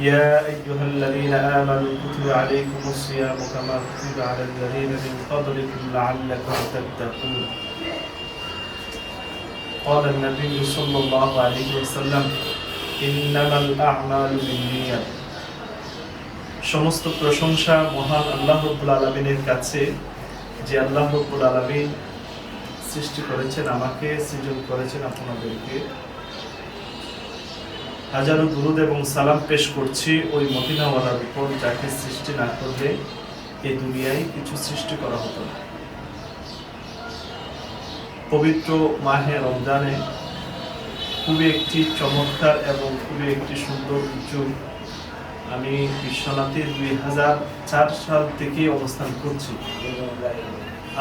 يا أيها الذين آمنوا كتب عليكم الصيام كما كتب على الذين من قبلكم لعلكم تتقون قال النبي صلى الله عليه وسلم ইন্নামাল আ'মালু বিন্নিয়াত সমস্ত প্রশংসা মহান আল্লাহ রাব্বুল আলামিনের কাছে যে আল্লাহ রাব্বুল আলামিন সৃষ্টি করেছেন আমাকে সৃজন করেছেন আপনাদেরকে হাজারো দুরুদ এবং সালাম পেশ করছি ওই মদিনাওয়ালার উপর যাকে সৃষ্টি না করলে এই দুনিয়ায় কিছু সৃষ্টি করা হতো না। পবিত্র মাহে রমজানে খুবই একটি চমৎকার এবং খুবই একটি সুন্দর উজ্জ্বল আমি বিশ্বনাথের দুই হাজার চার সাল থেকে অবস্থান করছি।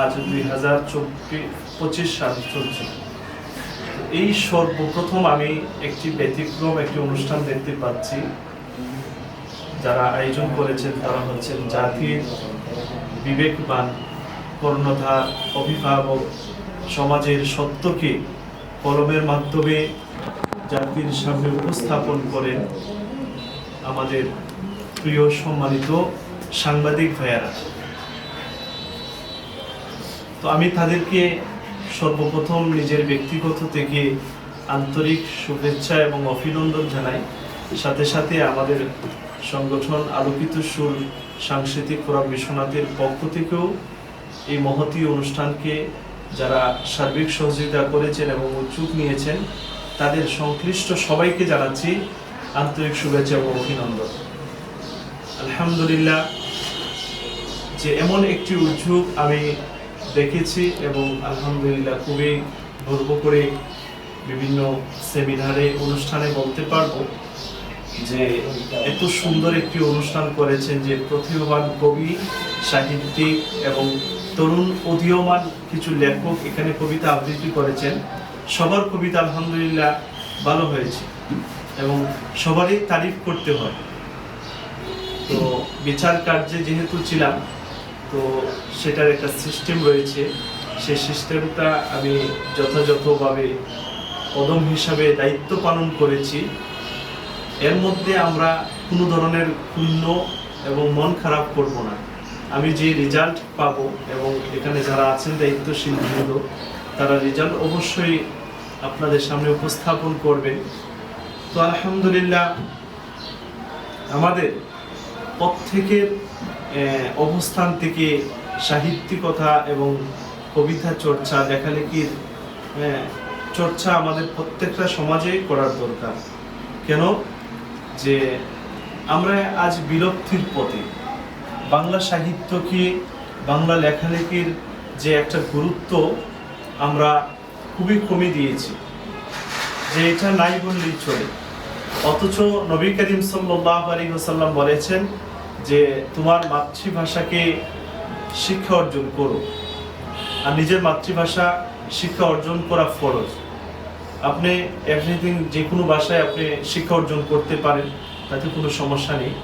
আজ দুই হাজার চব্বিশ পঁচিশ সাল চলছে। এই সর্বপ্রথম আমি একটি ব্যতিক্রম, একটি অনুষ্ঠান দেখতে পাচ্ছি। যারা আয়োজন করেছেন তারা হচ্ছেন জাতির বিবেকবান কর্ণধার অভিভাবক, সমাজের সত্যকে কলমের মাধ্যমে জাতির সামনে উপস্থাপন করেন আমাদের প্রিয় সম্মানিত সাংবাদিক ভাইয়ারা। তো আমি তাদেরকে সর্বপ্রথম নিজের ব্যক্তিগত থেকে আন্তরিক শুভেচ্ছা এবং অভিনন্দন জানাই। সাথে সাথে আমাদের সংগঠন আলোকিত সুর সাংস্কৃতিক ফোরাম বিশ্বনাথের পক্ষ থেকেও এই মহতী অনুষ্ঠানকে যারা সার্বিক সহযোগিতা করেছেন এবং উদ্যোগ নিয়েছেন, তাদের সংশ্লিষ্ট সবাইকে জানাচ্ছি আন্তরিক শুভেচ্ছা এবং অভিনন্দন। আলহামদুলিল্লাহ, যে এমন একটি উদ্যোগ আমি দেখেছি এবং আলহামদুলিল্লাহ খুবই গর্ব করে বিভিন্ন সেমিনারে, অনুষ্ঠানে বলতে পারব যে এত সুন্দর একটি অনুষ্ঠান করেছেন যে প্রতিভাবান কবি, সাহিত্যিক এবং তরুণ উদীয়মান কিছু লেখক এখানে কবিতা আবৃত্তি করেছেন। সবার কবিতা আলহামদুলিল্লাহ ভালো হয়েছে এবং সবারই তারিফ করতে হয়। তো বিচার কার্যে যেহেতু ছিলাম তো সেটার একটা সিস্টেম রয়েছে। সেই সিস্টেমটা আমি যথাযথভাবে কদম হিসাবে দায়িত্ব পালন করেছি। এর মধ্যে আমরা কোনো ধরনের ক্ষুণ্ণ এবং মন খারাপ করব না। আমি যে রেজাল্ট পাব এবং এখানে যারা আছেন দায়িত্বশীল বৃন্দ, তারা রেজাল্ট অবশ্যই আপনাদের সামনে উপস্থাপন করবেন। তো আলহামদুলিল্লাহ, আমাদের প্রত্যেকের অবস্থান থেকে সাহিত্যিকতা এবং কবিতা চর্চা, লেখালেখির চর্চা আমাদের প্রত্যেকটা সমাজে করার দরকার। কেন? যে আমরা আজ বিলুপ্তির পথে। বাংলা সাহিত্যকে, বাংলা লেখালেখির যে একটা গুরুত্ব আমরা খুবই কমে দিয়েছি। যে এটা নাই বললেই চলে। অথচ নবী করিম সাল্লাহ আলী হোসাল্লাম বলেছেন যে তোমার মাতৃভাষাকে শিক্ষা অর্জন করো, আর নিজের মাতৃভাষা শিক্ষা অর্জন করা ফরজ। আপনি এভরিথিং যে কোনো ভাষায় আপনি শিক্ষা অর্জন করতে পারেন, তাতে কোনো সমস্যা নেই।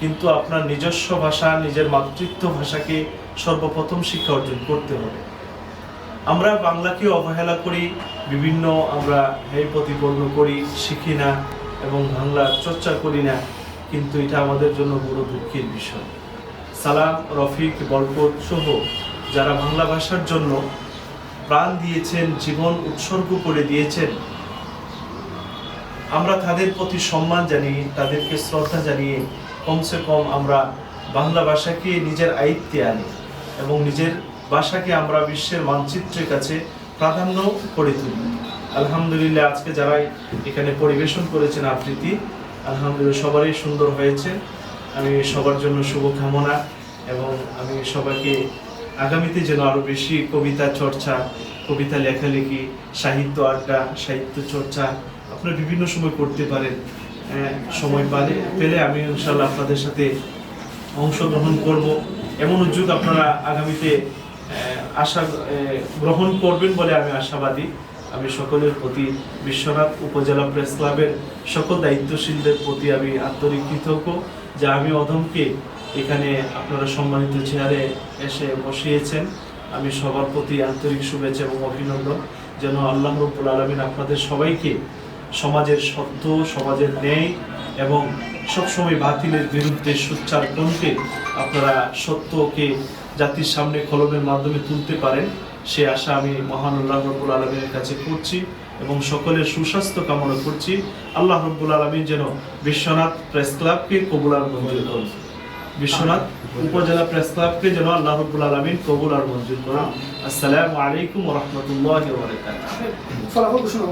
কিন্তু আপনার নিজস্ব ভাষা, নিজের মাতৃত্ব ভাষাকে সর্বপ্রথম শিক্ষা অর্জন করতে হবে। আমরা বাংলাকে অবহেলা করি, বিভিন্ন আমরা হেয় প্রতিপন্ন করি, শিখি না এবং বাংলা চর্চা করি না। কিন্তু এটা আমাদের জন্য বড় দুঃখের বিষয়। সালাম, রফিক, বরকত সহ যারা বাংলা ভাষার জন্য প্রাণ দিয়েছেন, জীবন উৎসর্গ করে দিয়েছেন, আমরা তাদের প্রতি সম্মান জানিয়ে, তাদেরকে শ্রদ্ধা জানিয়ে কমসে কম আমরা বাংলা ভাষাকে নিজের আয়ত্তে আনি এবং নিজের ভাষাকে আমরা বিশ্বের মানচিত্রের কাছে প্রাধান্য করে তুলি। আলহামদুলিল্লাহ, আজকে যারাই এখানে পরিবেশন করেছেন আবৃত্তি আলহামদুলিল্লাহ সবারই সুন্দর হয়েছে। আমি সবার জন্য শুভকামনা এবং আমি সবাইকে আগামীতে যেন আরও বেশি কবিতা চর্চা, কবিতা লেখালেখি, সাহিত্য আড্ডা, সাহিত্য চর্চা আপনারা বিভিন্ন সময় করতে পারেন। সময় পালে পেলে আমি ইনশাল্লাহ আপনাদের সাথে অংশগ্রহণ করব। এমন উদ্যোগ আপনারা আগামীতে আশা গ্রহণ করবেন বলে আমি আশাবাদী। আমি সকলের প্রতি বিশ্বনাথ উপজেলা প্রেস ক্লাবের সকল দায়িত্বশীলদের প্রতি আমি আন্তরিক কৃতজ্ঞ, যা আমি অধমকে এখানে আপনারা সম্মানিত চেয়ারে এসে বসিয়েছেন। আমি সবার প্রতি আন্তরিক শুভেচ্ছা এবং অভিনন্দন, যেন আল্লাহ রব্বুল আলমিন আপনাদের সবাইকে সমাজের সত্য সমাজের ন্যায় এবং সবসময় বাতিলের বিরুদ্ধে সোচ্চার কণ্ঠে আপনারা সত্যকে জাতির সামনে কলমের মাধ্যমে তুলতে পারেন। সে আশা আমি মহান আল্লাহ রব্বুল আলমীর কাছে করছি এবং সকলের সুস্বাস্থ্য কামনা করছি। আল্লাহ রব্বুল আলমিন যেন বিশ্বনাথ প্রেস ক্লাবকে কবুল আর মঞ্জুর করুন। বিশ্বনাথ উপজেলা প্রেস ক্লাবকে যেন আল্লাহ রব্বুল আলমিন কবুল আর মঞ্জুর করুন। আসসালামু আলাইকুম রহমতুল্লাহ ফলাফল ঘোষণা